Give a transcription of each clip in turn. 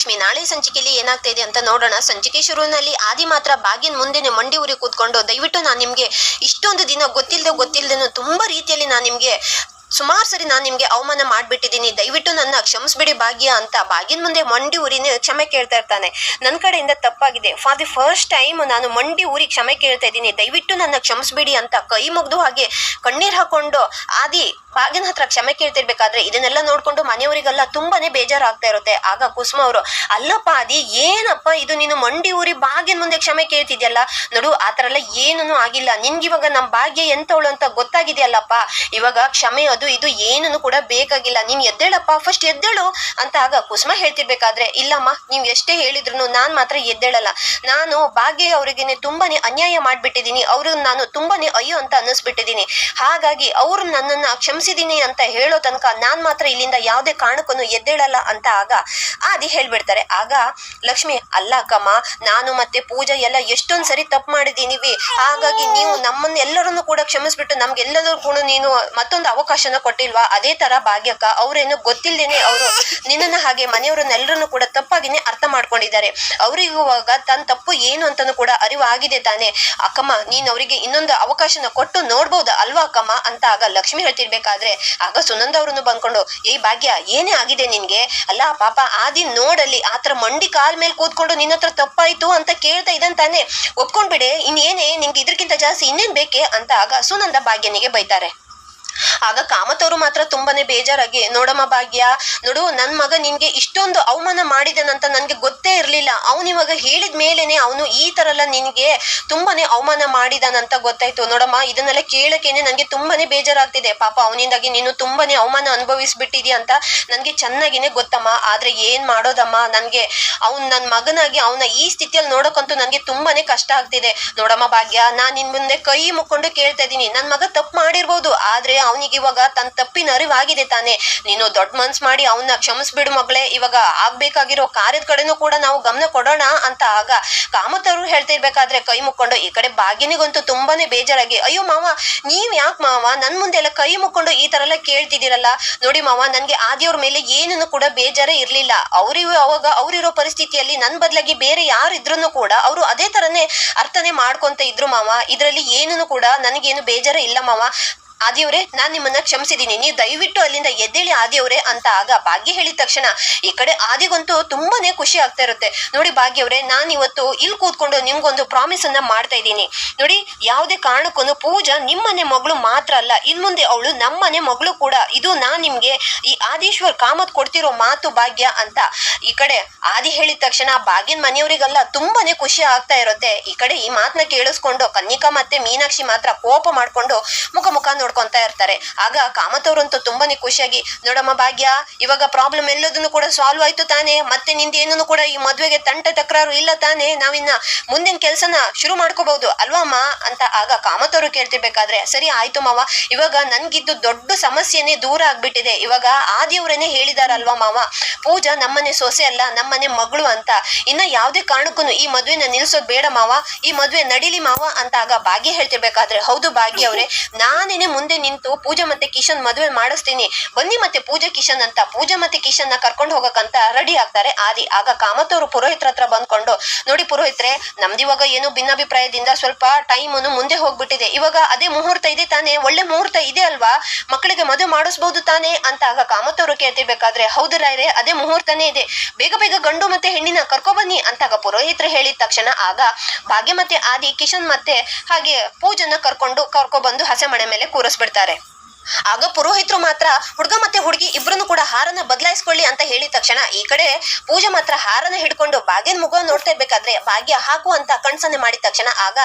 ಲಕ್ಷ್ಮಿ, ನಾಳೆ ಸಂಚಿಕೆಯಲ್ಲಿ ಏನಾಗ್ತಾ ಇದೆ ಅಂತ ನೋಡೋಣ. ಸಂಚಿಕೆ ಶುರುವಿನಲ್ಲಿ ಆದಿ ಮಾತ್ರ ಬಾಗಿನ ಮುಂದೆನೆ ಮಂಡಿ ಉರಿ ಕೂತ್ಕೊಂಡು, ದಯವಿಟ್ಟು ನಾನು ನಿಮಗೆ ಇಷ್ಟೊಂದು ದಿನ ಗೊತ್ತಿಲ್ಲದೆ ಗೊತ್ತಿಲ್ಲದೇನು ತುಂಬಾ ರೀತಿಯಲ್ಲಿ ನಾನು ನಿಮಗೆ ಸುಮಾರು ಸರಿ ನಾನು ನಿಮಗೆ ಅವಮಾನ ಮಾಡಿಬಿಟ್ಟಿದ್ದೀನಿ. ದಯವಿಟ್ಟು ನನ್ನ ಕ್ಷಮಿಸ್ಬಿಡಿ ಭಾಗ್ಯ ಅಂತ ಬಾಗಿನ ಮುಂದೆ ಮಂಡಿ ಊರಿನ ಕ್ಷಮೆ ಕೇಳ್ತಾ ಇರ್ತಾನೆ. ನನ್ನ ಕಡೆಯಿಂದ ತಪ್ಪಾಗಿದೆ. ಫಾರ್ ದಿ ಫಸ್ಟ್ ಟೈಮ್ ನಾನು ಮಂಡಿ ಊರಿ ಕ್ಷಮೆ ಕೇಳ್ತಾ ಇದ್ದೀನಿ. ದಯವಿಟ್ಟು ನನ್ನ ಕ್ಷಮಿಸ್ಬಿಡಿ ಅಂತ ಕೈ ಮುಗ್ದು ಹಾಗೆ ಕಣ್ಣೀರು ಹಾಕೊಂಡು, ಆದಿ ಬಾಗಿನ ಹತ್ರ ಕ್ಷಮೆ ಕೇಳ್ತಿರ್ಬೇಕಾದ್ರೆ ಇದನ್ನೆಲ್ಲ ನೋಡ್ಕೊಂಡು ಮನೆಯವರಿಗೆಲ್ಲ ತುಂಬಾನೇ ಬೇಜಾರಾಗ್ತಾ ಇರುತ್ತೆ. ಆಗ ಕುಸುಮ ಅವರು, ಅಲ್ಲಪ್ಪ, ಅದಿ ಏನಪ್ಪ ಇದು? ನೀನು ಮಂಡಿ ಊರಿ ಬಾಗಿನ ಮುಂದೆ ಕ್ಷಮೆ ಕೇಳ್ತಿದ್ಯಲ್ಲ? ನೋಡು, ಆ ಥರ ಎಲ್ಲ ಏನೂ ಆಗಿಲ್ಲ. ನಿನ್ಗಿವಾಗ ನಮ್ಮ ಭಾಗ್ಯ ಎಂತವಳು ಅಂತ ಗೊತ್ತಾಗಿದೆಯಲ್ಲಪ್ಪ? ಇವಾಗ ಕ್ಷಮೆ ಅದು, ಇದು ಏನನ್ನು ಕೂಡ ಬೇಕಾಗಿಲ್ಲ. ನೀನ್ ಎದ್ದೇಳಪ್ಪ ಫಸ್ಟ್ ಎದ್ದೇಳು ಅಂತ ಆಗ ಕುಸುಮ ಹೇಳ್ತಿರ್ಬೇಕಾದ್ರೆ, ಇಲ್ಲಮ್ಮ, ನೀವು ಎಷ್ಟೇ ಹೇಳಿದ್ರು ನಾನು ಮಾತ್ರ ಎದ್ದೇಳಲ್ಲ. ನಾನು ಭಾಗ್ಯ ಅವರಿಗೇನೆ ತುಂಬಾನೇ ಅನ್ಯಾಯ ಮಾಡಿಬಿಟ್ಟಿದ್ದೀನಿ. ಅವ್ರನ್ನ ನಾನು ತುಂಬಾನೇ ಅಯ್ಯೋ ಅಂತ ಅನ್ನಿಸ್ಬಿಟ್ಟಿದ್ದೀನಿ. ಹಾಗಾಗಿ ಅವ್ರು ನನ್ನನ್ನ ಕ್ಷಮಿಸಿದೀನಿ ಅಂತ ಹೇಳೋ ತನಕ ನಾನ್ ಮಾತ್ರ ಇಲ್ಲಿಂದ ಯಾವುದೇ ಕಾರಣಕ್ಕೂ ಎದ್ದೇಳಲ್ಲ ಅಂತ ಆಗ ಆದಿ ಹೇಳ್ಬಿಡ್ತಾರೆ. ಆಗ ಲಕ್ಷ್ಮಿ, ಅಲ್ಲ ಕಮ್ಮ ನಾನು ಮತ್ತೆ ಪೂಜಾ ಎಲ್ಲ ಎಷ್ಟೊಂದ್ ಸರಿ ತಪ್ಪು ಮಾಡಿದೀನಿವಿ. ಹಾಗಾಗಿ ನೀವು ನಮ್ಮನ್ನೆಲ್ಲರನ್ನು ಕೂಡ ಕ್ಷಮಿಸ್ಬಿಟ್ಟು ನಮ್ಗೆಲ್ಲರೂ ಕೂಡ ನೀನು ಮತ್ತೊಂದು ಅವಕಾಶನ ಕೊಟ್ಟಿಲ್ವಾ? ಅದೇ ತರ ಭಾಗ್ಯಕ್ಕ, ಅವ್ರೇನು ಗೊತ್ತಿಲ್ಲದೇನೆ ಅವರು ನಿನ್ನನ್ನ ಹಾಗೆ ಮನೆಯವರನ್ನೆಲ್ಲರನ್ನು ಕೂಡ ತಪ್ಪಾಗಿನೇ ಅರ್ಥ ಮಾಡ್ಕೊಂಡಿದ್ದಾರೆ. ಅವರಿಗುವಾಗ ತನ್ನ ತಪ್ಪು ಏನು ಅಂತಾನು ಕೂಡ ಅರಿವು ಆಗಿದೆ ತಾನೆ. ಅಕ್ಕಮ್ಮ, ನೀನ್ ಅವರಿಗೆ ಇನ್ನೊಂದು ಅವಕಾಶನ ಕೊಟ್ಟು ನೋಡ್ಬೋದು ಅಲ್ವಾ ಅಕ್ಕಮ್ಮ? ಅಂತ ಆಗ ಲಕ್ಷ್ಮಿ ಹೇಳ್ತಿರ್ಬೇಕಾದ್ರೆ ಆಗ ಸುನಂದ ಅವ್ರನ್ನು ಬಂದ್ಕೊಂಡು ಏ ಭಾಗ್ಯ, ಏನೇ ಆಗಿದೆ ನಿನ್ಗೆ? ಅಲ್ಲ, ಪಾಪ ಆದಿ ನೋಡಲ್ಲಿ ಆತರ ಮಂಡಿ ಕಾಲ್ ಮೇಲೆ ಕೂತ್ಕೊಂಡು ನಿನ್ನ ಹತ್ರ ತಪ್ಪಾಯ್ತು ಅಂತ ಕೇಳ್ತಾ ಇದ್ದಾನೆ ತಾನೆ. ಒಪ್ಕೊಂಡ್ಬಿಡೆ ಏನೇ ನಿಂಗೆ ಇದ್ರಕ್ಕಿಂತ ಜಾಸ್ತಿ ಇನ್ನೇನ್ ಬೇಕೆ? ಅಂತ ಆಗ ಸುನಂದ ಭಾಗ್ಯನಿಗೆ ಬೈತಾರೆ. ಆಗ ಕಾಮತವರು ಮಾತ್ರ ತುಂಬಾನೇ ಬೇಜಾರಾಗಿ, ನೋಡಮ್ಮ ಭಾಗ್ಯ, ನೋಡು, ನನ್ ಮಗ ನಿನ್ಗೆ ಇಷ್ಟೊಂದು ಅವಮಾನ ಮಾಡಿದನಂತ ನನ್ಗೆ ಗೊತ್ತೇ ಇರ್ಲಿಲ್ಲ. ಅವನು ಇವಾಗ ಹೇಳಿದ ಮೇಲೇನೆ ಅವನು ಈ ತರ ಎಲ್ಲ ನಿನ್ಗೆ ತುಂಬಾನೇ ಅವಮಾನ ಮಾಡಿದಾನಂತ ಗೊತ್ತಾಯ್ತು. ನೋಡಮ್ಮ, ಇದನ್ನೆಲ್ಲ ಕೇಳಕ್ಕೇನೆ ನನ್ಗೆ ತುಂಬಾನೇ ಬೇಜಾರಾಗ್ತಿದೆ. ಪಾಪ, ಅವನಿಂದಾಗಿ ನೀನು ತುಂಬಾನೇ ಅವಮಾನ ಅನುಭವಿಸ್ಬಿಟ್ಟಿದ್ಯಾ ಅಂತ ನನ್ಗೆ ಚೆನ್ನಾಗಿನೇ ಗೊತ್ತಮ್ಮ. ಆದ್ರೆ ಏನ್ ಮಾಡೋದಮ್ಮ? ನನ್ಗೆ ಅವ್ನ್ ನನ್ ಮಗನಾಗಿ ಅವನ ಈ ಸ್ಥಿತಿಯಲ್ಲಿ ನೋಡಕ್ಕಂತೂ ನನ್ಗೆ ತುಂಬಾನೇ ಕಷ್ಟ ಆಗ್ತಿದೆ. ನೋಡಮ್ಮ ಭಾಗ್ಯ, ನಾನ್ ನಿನ್ ಮುಂದೆ ಕೈ ಮುಕ್ಕೊಂಡು ಕೇಳ್ತಾ ಇದೀನಿ ನನ್ ಮಗ ತಪ್ಪು ಮಾಡಿರ್ಬೋದು. ಆದ್ರೆ ಅವನಿಗೆ ಇವಾಗ ತನ್ನ ತಪ್ಪಿನ ಅರಿವಾಗಿದೆ ತಾನೆ. ನೀನು ದೊಡ್ಡ ಮನ್ಸ್ ಮಾಡಿ ಅವನ್ನ ಕ್ಷಮಿಸ್ಬಿಡು ಮಗಳೇ. ಇವಾಗ ಆಗ್ಬೇಕಾಗಿರೋ ಕಾರ್ಯದ ಕಡೆನೂ ಕೂಡ ನಾವು ಗಮನ ಕೊಡೋಣ ಅಂತ ಆಗ ಕಾಮತರು ಹೇಳ್ತಿರ್ಬೇಕಾದ್ರೆ ಕೈ ಮುಕ್ಕೊಂಡು ಈ ಕಡೆ ಬಾಗಿನಿಗಂತೂ ತುಂಬಾನೇ ಬೇಜಾರಾಗಿ, ಅಯ್ಯೋ ಮಾವ, ನೀವ್ ಯಾಕೆ ಮಾವ? ನನ್ ಮುಂದೆ ಎಲ್ಲ ಕೈ ಮುಕ್ಕೊಂಡು ಈ ತರ ಎಲ್ಲ ಕೇಳ್ತಿದ್ದೀರಲ್ಲ. ನೋಡಿ ಮಾವ, ನನ್ಗೆ ಆದಿಯವ್ರ ಮೇಲೆ ಏನನ್ನು ಕೂಡ ಬೇಜಾರೇ ಇರ್ಲಿಲ್ಲ. ಅವ್ರಿಗೂ ಅವಾಗ ಅವ್ರಿರೋ ಪರಿಸ್ಥಿತಿಯಲ್ಲಿ ನನ್ ಬದಲಾಗಿ ಬೇರೆ ಯಾರು ಇದ್ರೂ ಕೂಡ ಅವರು ಅದೇ ತರನೇ ಅರ್ಥನೆ ಮಾಡ್ಕೊಂತ ಇದ್ರು ಮಾವ. ಇದರಲ್ಲಿ ಏನನ್ನು ಕೂಡ ನನಗೇನು ಬೇಜಾರ ಇಲ್ಲ ಮಾವ. ಆದಿಯವ್ರೆ, ನಾನ್ ನಿಮ್ಮನ್ನ ಕ್ಷಮಿಸಿದ್ದೀನಿ ನೀವು ದಯವಿಟ್ಟು ಅಲ್ಲಿಂದ ಎದ್ದೇಳಿ ಆದಿಯವ್ರೆ ಅಂತ ಆಗ ಭಾಗ್ಯ ಹೇಳಿದ ತಕ್ಷಣ ಈ ಕಡೆ ಆದಿಗಂತೂ ತುಂಬಾನೇ ಖುಷಿ ಆಗ್ತಾ ಇರುತ್ತೆ. ನೋಡಿ ಭಾಗ್ಯವ್ರೆ, ನಾನು ಇವತ್ತು ಇಲ್ಲಿ ಕೂತ್ಕೊಂಡು ನಿಮ್ಗೊಂದು ಪ್ರಾಮಿಸ್ ಅನ್ನ ಮಾಡ್ತಾ ಇದ್ದೀನಿ. ನೋಡಿ, ಯಾವುದೇ ಕಾರಣಕ್ಕೂ ಪೂಜಾ ನಿಮ್ಮನೆ ಮಗಳು ಮಾತ್ರ ಅಲ್ಲ ಇನ್ ಮುಂದೆ ಅವಳು ನಮ್ಮನೆ ಮಗಳು ಕೂಡ. ಇದು ನಾನ್ ನಿಮ್ಗೆ ಈ ಆದೀಶ್ವರ್ ಕಾಮತ್ ಕೊಡ್ತಿರೋ ಮಾತು ಭಾಗ್ಯ ಅಂತ. ಈ ಕಡೆ ಆದಿ ಹೇಳಿದ ತಕ್ಷಣ ಭಾಗ್ಯನ ಮನೆಯವರಿಗೆಲ್ಲ ತುಂಬಾನೇ ಖುಷಿ ಆಗ್ತಾ ಇರುತ್ತೆ. ಈ ಕಡೆ ಈ ಮಾತನ್ನ ಕೇಳಿಸ್ಕೊಂಡು ಕನ್ನಿಕಾ ಮತ್ತೆ ಮೀನಾಕ್ಷಿ ಮಾತ್ರ ಕೋಪ ಮಾಡ್ಕೊಂಡು ಮುಖ ಮುಖ ನೋಡ್ಕೊಂತ ಇರ್ತಾರೆ. ಆಗ ಕಾಮತವ್ರಂತೂ ತುಂಬಾನೇ ಖುಷಿಯಾಗಿ, ನೋಡಮ್ಮ ಭಾಗ್ಯ, ಇವಾಗ ಪ್ರಾಬ್ಲಮ್ ಎಲ್ಲದನ್ನು ಕೂಡ ಸಾಲ್ವ್ ಆಯ್ತು ತಾನೇ, ಮತ್ತೆ ನಿಂದ ಏನನ್ನು ಕೂಡ ಈ ಮದ್ವೆಗೆ ತಂಟ ತಕರಾರು ಇಲ್ಲ ತಾನೆ, ನಾವಿನ್ನ ಮುಂದಿನ ಕೆಲ್ಸನ ಶುರು ಮಾಡ್ಕೋಬಹುದು ಅಲ್ವಾ ಅಮ್ಮ? ಅಂತ ಆಗ ಕಾಮತವ್ರು ಕೇಳ್ತಿರ್ಬೇಕಾದ್ರೆ, ಸರಿ ಆಯ್ತು ಮಾವ, ಇವಾಗ ನನ್ಗಿದ್ದು ದೊಡ್ಡ ಸಮಸ್ಯೆನೇ ದೂರ ಆಗ್ಬಿಟ್ಟಿದೆ. ಇವಾಗ ಆದಿಯವರೇನೆ ಹೇಳಿದಾರಲ್ವಾ ಮಾವ? ಪೂಜಾ ನಮ್ಮನೆ ಸೊಸೆ ಅಲ್ಲ, ನಮ್ಮನೆ ಮಗಳು ಅಂತ. ಇನ್ನ ಯಾವುದೇ ಕಾರಣಕ್ಕೂ ಈ ಮದ್ವೆನ ನಿಲ್ಸೋದ್ ಬೇಡ ಮಾವ, ಈ ಮದ್ವೆ ನಡಿಲಿ ಮಾವ ಅಂತ ಆಗ ಭಾಗ್ಯ ಹೇಳ್ತಿರ್ಬೇಕಾದ್ರೆ, ಹೌದು ಭಾಗ್ಯ ಅವ್ರೆ, ನಾನೇನೆ ಮುಂದೆ ನಿಂತು ಪೂಜಾ ಮತ್ತೆ ಕಿಶನ್ ಮದುವೆ ಮಾಡಿಸ್ತೀನಿ. ಬನ್ನಿ ಮತ್ತೆ ಪೂಜಾ ಕಿಶನ್ ಅಂತ. ಪೂಜಾ ಮತ್ತೆ ಕಿಶನ್ನ ಕರ್ಕೊಂಡು ಹೋಗಕ್ಕಂತ ರೆಡಿ ಆಗ್ತಾರೆ. ಆದಿ, ಆಗ ಕಾಮತವರು ಪುರೋಹಿತ್ರ ಹತ್ರ ಬಂದ್ಕೊಂಡು, ನೋಡಿ ಪುರೋಹಿತ್ರೆ ನಮ್ದಿವಾಗ ಏನು ಭಿನ್ನಾಭಿಪ್ರಾಯದಿಂದ ಸ್ವಲ್ಪ ಟೈಮ್ ಮುಂದೆ ಹೋಗ್ಬಿಟ್ಟಿದೆ. ಇವಾಗ ಅದೇ ಮುಹೂರ್ತ ಇದೆ ತಾನೇ? ಒಳ್ಳೆ ಮುಹೂರ್ತ ಇದೆ ಅಲ್ವಾ? ಮಕ್ಕಳಿಗೆ ಮದುವೆ ಮಾಡಿಸ್ಬಹುದು ತಾನೇ? ಅಂತ ಆಗ ಕಾಮತವರು ಕೇಳ್ತಿರ್ಬೇಕಾದ್ರೆ, ಹೌದು ರಾಯ್ರೆ, ಅದೇ ಮುಹೂರ್ತನೇ ಇದೆ. ಬೇಗ ಬೇಗ ಗಂಡು ಮತ್ತೆ ಹೆಣ್ಣಿನ ಕರ್ಕೊ ಬನ್ನಿ. ಅಂತಾಗ ಪುರೋಹಿತ್ರ ಹೇಳಿದ ತಕ್ಷಣ, ಆಗ ಭಾಗ್ಯ ಮತ್ತೆ ಆದಿ, ಕಿಶನ್ ಮತ್ತೆ ಹಾಗೆ ಪೂಜನ ಕರ್ಕೊಂಡು ಕರ್ಕೊಂಡು ಬಂದು ಹಸೆ ಮನೆ ಮೇಲೆ ಕೂರಿಸ್ಬಿಡ್ತಾರೆ ಆಗ ಪುರೋಹಿತರು ಮಾತ್ರ, ಹುಡುಗ ಮತ್ತೆ ಹುಡುಗಿ ಇಬ್ಬರನ್ನು ಕೂಡ ಹಾರನ ಬದಲಾಯಿಸ್ಕೊಳ್ಳಿ ಅಂತ ಹೇಳಿದ ತಕ್ಷಣ ಈ ಕಡೆ ಪೂಜೆ ಮಾತ್ರ ಹಾರನ ಹಿಡ್ಕೊಂಡು ಭಾಗ್ಯನ ಮುಖ ನೋಡ್ತಾ ಇರ್ಬೇಕಾದ್ರೆ ಭಾಗ್ಯ ಹಾಕು ಅಂತ ಕಣ್ಸನ್ನೆ ಮಾಡಿದ ತಕ್ಷಣ ಆಗ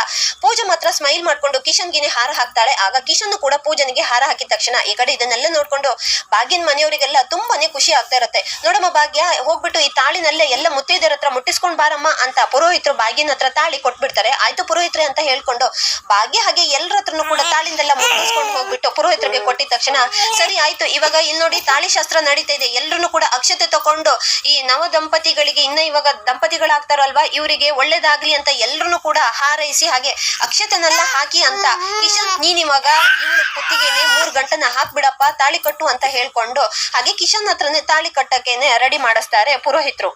ಪೂಜೆ ಮಾತ್ರ ಸ್ಮೈಲ್ ಮಾಡ್ಕೊಂಡು ಕಿಶನ್ಗಿನೇ ಹಾರ ಹಾಕ್ತಾಳೆ. ಆಗ ಕಿಶನ್ ಕೂಡ ಪೂಜನಿಗೆ ಹಾರ ಹಾಕಿದ ತಕ್ಷಣ ಈ ಕಡೆ ಇದನ್ನೆಲ್ಲ ನೋಡ್ಕೊಂಡು ಭಾಗ್ಯನ ಮನೆಯವರಿಗೆಲ್ಲ ತುಂಬಾನೇ ಖುಷಿ ಆಗ್ತಾ ಇರುತ್ತೆ. ನೋಡಮ್ಮ ಭಾಗ್ಯ, ಹೋಗ್ಬಿಟ್ಟು ಈ ತಾಳಿನಲ್ಲೇ ಎಲ್ಲ ಮುತ್ತೈದರ ಹತ್ರ ಮುಟ್ಟಿಸ್ಕೊಂಡ್ ಬಾರಮ್ಮ ಅಂತ ಪುರೋಹಿತರು ಭಾಗ್ಯನ ಹತ್ರ ತಾಳಿ ಕೊಟ್ಬಿಡ್ತಾರೆ. ಆಯ್ತು ಪುರೋಹಿತ್ರೆ ಅಂತ ಹೇಳ್ಕೊಂಡು ಭಾಗ್ಯ ಹಾಗೆ ಎಲ್ಲರ ಹತ್ರನು ಕೂಡ ತಾಳಿಂದೆಲ್ಲ ಮುಟ್ಟಿಸ್ಕೊಂಡು ಹೋಗ್ಬಿಟ್ಟು ಪುರೋಹಿತರಿಗೆ ಕೊಟ್ಟಿದ ತಕ್ಷಣ, ಸರಿ ಆಯ್ತು, ಇವಾಗ ಇಲ್ಲಿ ನೋಡಿ ತಾಳಿ ಶಾಸ್ತ್ರ ನಡೀತಾ ಇದೆ. ಎಲ್ಲರೂ ಕೂಡ ಅಕ್ಷತೆ ತಕೊಂಡು ಈ ನವ ದಂಪತಿಗಳಿಗೆ ಇನ್ನ ಇವಾಗ ದಂಪತಿಗಳಾಗ್ತಾರಲ್ವಾ ಇವರಿಗೆ ಒಳ್ಳೇದಾಗ್ಲಿ ಅಂತ ಎಲ್ಲರೂ ಕೂಡ ಹಾರೈಸಿ ಹಾಗೆ ಅಕ್ಷತೆನೆಲ್ಲ ಹಾಕಿ ಅಂತ ಕಿಶನ್, ನೀನ್ ಇವಾಗ ಇವಳು ಕುತ್ತಿಗೆನೆ ಮೂರ್ ಗಂಟನ ಹಾಕ್ಬಿಡಪ್ಪ, ತಾಳಿ ಕಟ್ಟು ಅಂತ ಹೇಳ್ಕೊಂಡು ಹಾಗೆ ಕಿಶನ್ ಹತ್ರನೇ ತಾಳಿ ಕಟ್ಟಕ್ಕೇನೆ ರೆಡಿ ಮಾಡಿಸ್ತಾರೆ ಪುರೋಹಿತರು.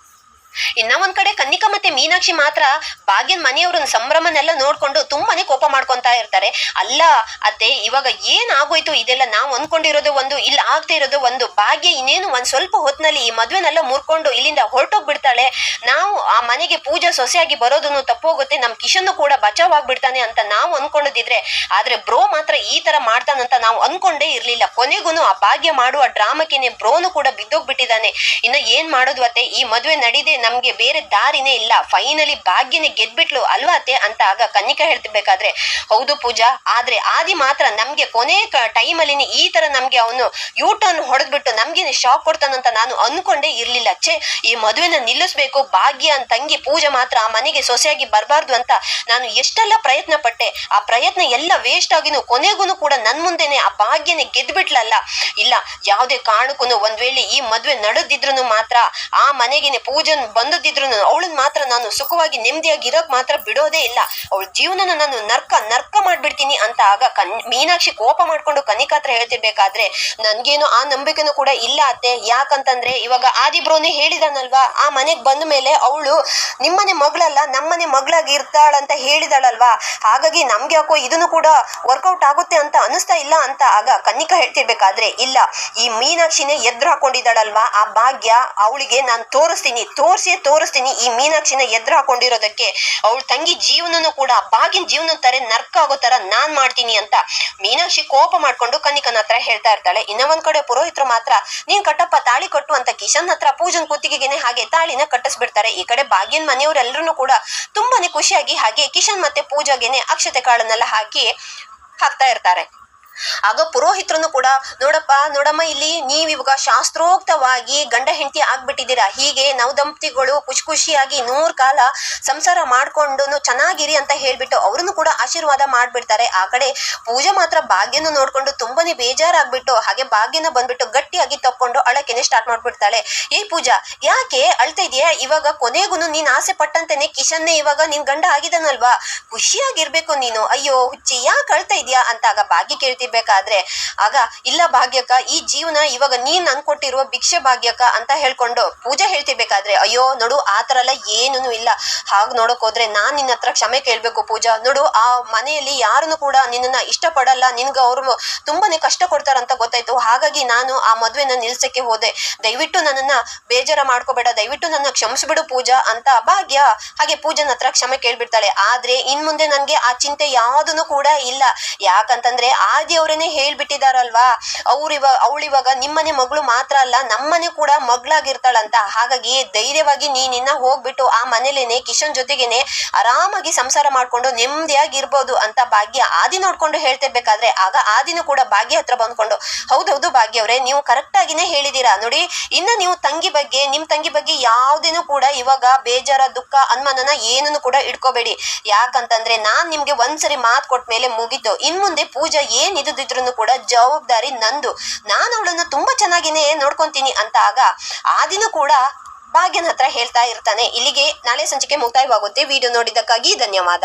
ಇನ್ನ ಒಂದ್ ಕಡೆ ಕನ್ನಿಕಾ ಮತ್ತೆ ಮೀನಾಕ್ಷಿ ಮಾತ್ರ ಭಾಗ್ಯನ್ ಮನೆಯವ್ರನ್ನ ಸಂಭ್ರಮನೆಲ್ಲ ನೋಡ್ಕೊಂಡು ತುಂಬಾನೇ ಕೋಪ ಮಾಡ್ಕೊಂತಾ ಇರ್ತಾರೆ. ಅಲ್ಲ, ಅತ್ತೆ, ಇವಾಗ ಏನ್ ಆಗೋಯ್ತು ಇದೆಲ್ಲ ನಾವು ಅನ್ಕೊಂಡಿರೋದು ಒಂದು, ಇಲ್ಲಿ ಆಗ್ತಾ ಇರೋದು ಒಂದು. ಭಾಗ್ಯ ಇನ್ನೇನು ಒಂದ್ ಸ್ವಲ್ಪ ಹೊತ್ತಿನಲ್ಲಿ ಈ ಮದ್ವೆನೆಲ್ಲ ಮುರ್ಕೊಂಡು ಇಲ್ಲಿಂದ ಹೊರಟೋಗ್ಬಿಡ್ತಾಳೆ. ನಾವು ಆ ಮನೆಗೆ ಪೂಜಾ ಸೊಸೆಯಾಗಿ ಬರೋದನ್ನು ತಪ್ಪೋಗುತ್ತೆ. ನಮ್ ಕಿಶನ್ ಕೂಡ ಬಚಾವ್ ಆಗ್ಬಿಡ್ತಾನೆ ಅಂತ ನಾವು ಅನ್ಕೊಂಡಿದ್ರೆ ಆದ್ರೆ ಬ್ರೋ ಮಾತ್ರ ಈ ತರ ಮಾಡ್ತಾನಂತ ನಾವು ಅನ್ಕೊಂಡೇ ಇರ್ಲಿಲ್ಲ. ಕೊನೆಗೂನು ಆ ಭಾಗ್ಯ ಮಾಡುವ ಡ್ರಾಮಕ್ಕೆನೆ ಬ್ರೋನು ಕೂಡ ಬಿದ್ದೋಗ್ಬಿಟ್ಟಿದ್ದಾನೆ. ಇನ್ನ ಏನ್ ಮಾಡೋದು ಅತ್ತೆ? ಈ ಮದ್ವೆ ನಡೀದೆ ನಮ್ಗೆ ಬೇರೆ ದಾರಿನೇ ಇಲ್ಲ. ಫೈನಲಿ ಭಾಗ್ಯನೇ ಗೆದ್ಬಿಟ್ಲು ಅಲ್ವಾ ಅತ್ತೆ ಅಂತ ಆಗ ಕನ್ನಿಕಾ ಹೇಳ್ತಿರ್ಬೇಕಾದ್ರೆ, ಹೌದು ಪೂಜಾ, ಆದ್ರೆ ಆದಿ ಮಾತ್ರ ನಮ್ಗೆ ಕೊನೆ ಟೈಮ್ ಅಲ್ಲಿ ಈ ತರ ನಮ್ಗೆ ಅವನು ಯೂ ಟರ್ನ್ ಹೊಡೆದ್ಬಿಟ್ಟು ನಮ್ಗೆ ಶಾಕ್ ಕೊಡ್ತಾನಂತ ನಾನು ಅನ್ಕೊಂಡೇ ಇರ್ಲಿಲ್ಲ. ಛೇ, ಈ ಮದುವೆನ ನಿಲ್ಲಿಸ್ಬೇಕು, ಭಾಗ್ಯ ತಂಗಿ ಪೂಜೆ ಮಾತ್ರ ಆ ಮನೆಗೆ ಸೊಸೆಯಾಗಿ ಬರಬಾರ್ದು ಅಂತ ನಾನು ಎಷ್ಟೆಲ್ಲ ಪ್ರಯತ್ನ ಪಟ್ಟೆ ಆ ಪ್ರಯತ್ನ ಎಲ್ಲ ವೇಸ್ಟ್ ಆಗಿನೂ ಕೊನೆಗೂ ಕೂಡ ನನ್ ಮುಂದೆನೆ ಆ ಭಾಗ್ಯನೇ ಗೆದ್ಬಿಟ್ಲಲ್ಲ. ಇಲ್ಲ, ಯಾವುದೇ ಕಾರಣಕ್ಕೂ ಒಂದ್ ವೇಳೆ ಈ ಮದುವೆ ನಡೆದಿದ್ರು ಮಾತ್ರ ಆ ಮನೆಗೆನೆ ಪೂಜನ್ ಬಂದದಿದ್ರು ಅವಳನ್ನ ಮಾತ್ರ ನಾನು ಸುಖವಾಗಿ ನೆಮ್ಮದಿಯಾಗಿ ಇರೋಕ್ ಮಾತ್ರ ಬಿಡೋದೇ ಇಲ್ಲ. ಅವಳ ಜೀವನನ ನಾನು ನರ್ಕ ನರ್ಕ ಮಾಡ್ಬಿಡ್ತೀನಿ ಅಂತ ಆಗ ಕನ್ ಮೀನಾಕ್ಷಿ ಕೋಪ ಮಾಡ್ಕೊಂಡು ಕನಿಕಾತ್ರ ಹೇಳ್ತಿರ್ಬೇಕಾದ್ರೆ, ನನ್ಗೇನು ಆ ನಂಬಿಕೆನೂ ಕೂಡ ಇಲ್ಲ ಅತ್ತೆ. ಯಾಕಂತಂದ್ರೆ ಇವಾಗ ಆದಿಬ್ರೋನೇ ಹೇಳಿದಾನಲ್ವಾ ಆ ಮನೆಗೆ ಬಂದ ಮೇಲೆ ಅವಳು ನಿಮ್ಮನೆ ಮಗಳಲ್ಲ, ನಮ್ಮನೆ ಮಗಳಾಗಿ ಇರ್ತಾಳಂತ ಹೇಳಿದಾಳಲ್ವಾ? ಹಾಗಾಗಿ ನಮ್ಗೆ ಯಾಕೋ ಇದನ್ನು ಕೂಡ ವರ್ಕೌಟ್ ಆಗುತ್ತೆ ಅಂತ ಅನಿಸ್ತಾ ಇಲ್ಲ ಅಂತ ಆಗ ಕನ್ನಿಕಾ ಹೇಳ್ತಿರ್ಬೇಕಾದ್ರೆ, ಇಲ್ಲ, ಈ ಮೀನಾಕ್ಷಿನೇ ಎದ್ರು ಹಾಕೊಂಡಿದ್ದಾಳಲ್ವಾ? ಆ ಭಾಗ್ಯ ಅವಳಿಗೆ ನಾನು ತೋರಿಸ್ತೀನಿ ತೋರಿಸಿ ತೋರಿಸ್ತೀನಿ ಈ ಮೀನಾಕ್ಷಿನ ಎದುರು ಹಾಕೊಂಡಿರೋದಕ್ಕೆ ಅವಳ ತಂಗಿ ಜೀವನನು ಕೂಡ ಬಾಗಿನ ಜೀವನ ತರ ನರ್ಕ ಆಗೋ ತರ ನಾನ್ ಮಾಡ್ತೀನಿ ಅಂತ ಮೀನಾಕ್ಷಿ ಕೋಪ ಮಾಡ್ಕೊಂಡು ಕನ್ನಿಕನ ಹತ್ರ ಹೇಳ್ತಾ ಇರ್ತಾಳೆ. ಇನ್ನ ಒಂದ್ ಕಡೆ ಪುರೋಹಿತರು ಮಾತ್ರ, ನೀನ್ ಕಟ್ಟಪ್ಪ ತಾಳಿ ಕಟ್ಟು ಅಂತ ಕಿಶನ್ ಹತ್ರ ಪೂಜನ್ ಕುತ್ತಿಗೆಗೆನೆ ಹಾಗೆ ತಾಳಿನ ಕಟ್ಟಿಸ್ಬಿಡ್ತಾರೆ. ಈ ಕಡೆ ಬಾಗಿನ ಮನೆಯವರೆಲ್ಲರೂ ಕೂಡ ತುಂಬಾನೇ ಖುಷಿಯಾಗಿ ಹಾಗೆ ಕಿಶನ್ ಮತ್ತೆ ಪೂಜಾಗೆನೆ ಅಕ್ಷತೆ ಕಾಳನ್ನೆಲ್ಲ ಹಾಕಿ ಹಾಕ್ತಾ ಇರ್ತಾರೆ. ಆಗ ಪುರೋಹಿತರನ್ನು ಕೂಡ, ನೋಡಪ್ಪ, ನೋಡಮ್ಮ, ಇಲ್ಲಿ ನೀವು ಇವಾಗ ಶಾಸ್ತ್ರೋಕ್ತವಾಗಿ ಗಂಡ ಹೆಂಡತಿ ಆಗ್ಬಿಟ್ಟಿದ್ದೀರಾ? ಹೀಗೆ ನವ ದಂಪತಿಗಳು ಖುಷಿ ಖುಷಿಯಾಗಿ ನೂರ್ ಕಾಲ ಸಂಸಾರ ಮಾಡ್ಕೊಂಡು ಚೆನ್ನಾಗಿರಿ ಅಂತ ಹೇಳ್ಬಿಟ್ಟು ಅವ್ರನ್ನು ಕೂಡ ಆಶೀರ್ವಾದ ಮಾಡ್ಬಿಡ್ತಾರೆ. ಆ ಕಡೆ ಪೂಜೆ ಮಾತ್ರ ಭಾಗ್ಯನ ನೋಡ್ಕೊಂಡು ತುಂಬಾನೇ ಬೇಜಾರಾಗ್ಬಿಟ್ಟು, ಹಾಗೆ ಭಾಗ್ಯನ ಬಂದ್ಬಿಟ್ಟು ಗಟ್ಟಿಯಾಗಿ ತಕ್ಕೊಂಡು ಅಳಕೆನೆ ಸ್ಟಾರ್ಟ್ ಮಾಡ್ಬಿಡ್ತಾಳೆ. ಏ ಪೂಜಾ, ಯಾಕೆ ಅಳ್ತಾ ಇದೆಯಾ ಇವಾಗ ಕೊನೆಗೂ ನೀನ್ ಆಸೆ ಪಟ್ಟಂತೆನೆ ಕಿಶನ್ನೇ ಇವಾಗ ನಿನ್ ಗಂಡ ಆಗಿದಾನಲ್ವಾ ಖುಷಿಯಾಗಿರ್ಬೇಕು ನೀನು. ಅಯ್ಯೋ ಹುಚ್ಚಿ, ಯಾಕೆ ಅಳ್ತಾ ಇದೆಯಾ ಅಂತ ಆಗ ಭಾಗ್ಯ ಕೇಳ್ತಿರ್ಬೇಕಾದ್ರೆ ಆಗ, ಇಲ್ಲ ಭಾಗ್ಯಕ್ಕ, ಈ ಜೀವನ ಇವಾಗ ನೀನ್ ಅನ್ಕೊಟ್ಟಿರುವ ಭಿಕ್ಷೆ ಭಾಗ್ಯಕ್ಕ ಅಂತ ಹೇಳ್ಕೊಂಡು ಪೂಜೆ ಹೇಳ್ತಿರ್ಬೇಕಾದ್ರೆ, ಅಯ್ಯೋ ನೋಡು, ಆ ಎಲ್ಲ ಏನೂ ಇಲ್ಲ. ಹಾಗ ನೋಡಕ್ ಹೋದ್ರೆ ನಾನ್ ನಿನ್ನ ಹತ್ರ ಕ್ಷಮೆ ಕೇಳ್ಬೇಕು ಪೂಜಾ. ನೋಡು, ಆ ಮನೆಯಲ್ಲಿ ಯಾರನ್ನು ಕೂಡ ನಿನ್ನನ್ನ ಇಷ್ಟಪಡಲ್ಲ, ನಿನ್ಗೆ ಅವರು ತುಂಬಾನೇ ಕಷ್ಟ ಕೊಡ್ತಾರಂತ ಗೊತ್ತಾಯ್ತು. ಹಾಗಾಗಿ ನಾನು ಆ ಮದ್ವೆನ ನಿಲ್ಸಕ್ಕೆ ಹೋದೆ. ದಯವಿಟ್ಟು ನನ್ನನ್ನ ಬೇಜಾರ ಮಾಡ್ಕೋಬೇಡ, ದಯವಿಟ್ಟು ನನ್ನ ಕ್ಷಮಿಸ್ಬಿಡು ಪೂಜಾ ಅಂತ ಭಾಗ್ಯ ಹಾಗೆ ಪೂಜನ ಹತ್ರ ಕ್ಷಮೆ ಕೇಳ್ಬಿಡ್ತಾಳೆ. ಆದ್ರೆ ಇನ್ ಮುಂದೆ ನನ್ಗೆ ಆ ಚಿಂತೆ ಯಾವುದನ್ನು ಕೂಡ ಇಲ್ಲ. ಯಾಕಂತಂದ್ರೆ ಆದಿ ಅವರೇನೆ ಹೇಳ್ಬಿಟ್ಟಿದಾರಲ್ವಾ? ಅವ್ರ ಇವಾಗ ಅವಳಿವಾಗ ನಿಮ್ಮನೆ ಮಗಳು ಮಾತ್ರ ಅಲ್ಲ, ನಮ್ಮನೆ ಕೂಡ ಮಗಳಾಗಿರ್ತಾಳಂತ. ಹಾಗಾಗಿ ಧೈರ್ಯವಾಗಿ ನೀನಿನ್ನ ಹೋಗ್ಬಿಟ್ಟು ಆ ಮನೇಲೇನೆ, ಕಿಶನ್ ಜೊತೆಗೇನೆ ಆರಾಮಾಗಿ ಸಂಸಾರ ಮಾಡ್ಕೊಂಡು ನೆಮ್ಮದಿಯಾಗಿ ಇರ್ಬೋದು ಅಂತ ಭಾಗ್ಯ ಆದಿ ನೋಡ್ಕೊಂಡು ಹೇಳ್ತಿರ್ಬೇಕಾದ್ರೆ ಆಗ ಆದಿನೂ ಕೂಡ ಭಾಗ್ಯ ಹತ್ರ ಬಂದ್ಕೊಂಡು, ಹೌದೌದು ಭಾಗ್ಯ ಅವರೇ ನೀವು ಕರೆಕ್ಟ್ ಆಗಿನೇ ಹೇಳಿದೀರಾ. ನೋಡಿ, ಇನ್ನ ನೀವು ತಂಗಿ ಬಗ್ಗೆ, ನಿಮ್ ತಂಗಿ ಬಗ್ಗೆ ಯಾವ್ದೇನು ಕೂಡ ಇವಾಗ ಬೇಜಾರ, ದುಃಖ, ಅನುಮಾನನ ಏನನ್ನು ಕೂಡ ಇಟ್ಕೋಬೇಡಿ. ಯಾಕಂತಂದ್ರೆ ನಾನ್ ನಿಮ್ಗೆ ಒಂದ್ಸರಿ ಮಾತು ಕೊಟ್ಟ ಮೇಲೆ ಮುಗೀತು. ಇನ್ ಮುಂದೆ ಪೂಜಾ ಏನ್ ಇದ್ದಿದ್ರು ಕೂಡ ಜವಾಬ್ದಾರಿ ನಂದು. ನಾನು ಅವಳನ್ನ ತುಂಬಾ ಚೆನ್ನಾಗಿನೇ ನೋಡ್ಕೊಂತೀನಿ ಅಂತ ಆಗ ಆದಿನೂ ಕೂಡ ಭಾಗ್ಯನ ಹತ್ರ ಹೇಳ್ತಾ ಇರ್ತಾನೆ. ಇಲ್ಲಿಗೆ ನಾಳೆ ಸಂಚಿಕೆ ಮುಕ್ತಾಯವಾಗುತ್ತೆ. ವಿಡಿಯೋ ನೋಡಿದ್ದಕ್ಕಾಗಿ ಧನ್ಯವಾದ.